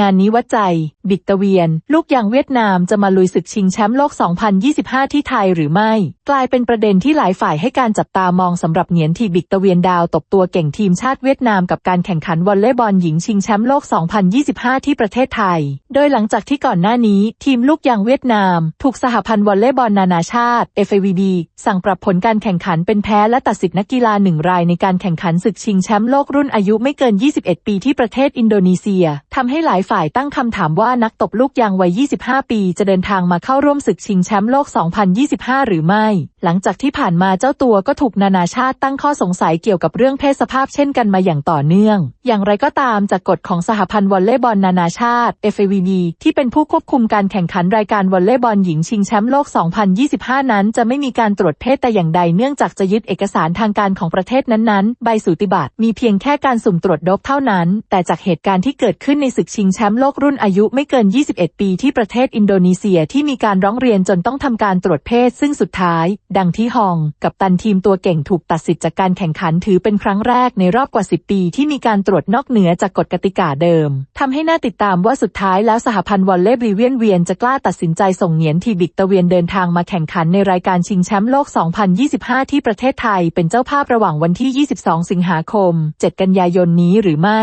งานนี้วัดใจ บิกตะเวียน ลูกยางเวียดนามจะมาลุยศึกชิงแชมป์โลก 2025 ที่ไทยหรือไม่ กลายเป็นประเด็นที่หลายฝ่ายให้การจับตามองสำหรับเหงียนทีบิกตะเวียนดาวตบตัวเก่งทีมชาติเวียดนามกับการแข่งขันวอลเลย์บอลหญิงชิงแชมป์โลก 2025 ที่ประเทศไทย โดยหลังจากที่ก่อนหน้านี้ ทีมลูกยางเวียดนาม ถูกสหพันธ์วอลเลย์บอลนานาชาติ FIVB สั่งปรับผลการแข่งขันเป็นแพ้และตัดสิทธินักกีฬาหนึ่งรายในการแข่งขันศึกชิงแชมป์โลกรุ่นอายุไม่เกิน 21 ปีที่ประเทศอินโดนีเซียทำให้หลายฝ่ายตั้งคำถามว่านักตบลูกยางวัย 25 ปี จะเดินทางมาเข้าร่วมศึกชิงแชมป์โลก 2025 หรือไม่ หลังจากที่ผ่านมาเจ้าตัวก็ถูกนานาชาติตั้งข้อสงสัยเกี่ยวกับเรื่องเพศสภาพเช่นกันมาอย่างต่อเนื่อง อย่างไรก็ตามจากกฎของสหพันธ์วอลเลย์บอลนานาชาติ FIVB ที่เป็นผู้ควบคุมการแข่งขันรายการวอลเลย์บอลหญิงชิงแชมป์โลก 2025 นั้น จะไม่มีการตรวจเพศแต่อย่างใดเนื่องจากจะยึดเอกสารทางการของประเทศนั้นๆ ใบสูติบัตรมีเพียงแค่การสุ่มตรวจดบเท่านั้น แต่จากเหตุการณ์ที่เกิดขึ้นในศึกชิงแชมป์โลกรุ่นอายุไม่เกิน 21 ปีที่ประเทศอินโดนีเซียที่มีการร้องเรียนจนต้องทำการตรวจเพศ ซึ่งสุดท้าย ดังที่ฮอง กับตันทีมตัวเก่งถูกตัดสิทธิ์จากการแข่งขันถือเป็นครั้งแรกในรอบกว่า 10 ปีที่มีการตรวจนอกเหนือจากกฎกติกาเดิมทำให้น่าติดตามว่าสุดท้ายแล้วสหพันธ์วอลเลย์บรีเวียนเวียนจะกล้าตัดสินใจส่งเหงียนทีบิกตะเวียนเดินทางมาแข่งขันในรายการชิงแชมป์โลก 2025 ที่ประเทศไทยเป็นเจ้าภาพระหว่างวันที่ 22 สิงหาคม 7 กันยายนนี้หรือไม่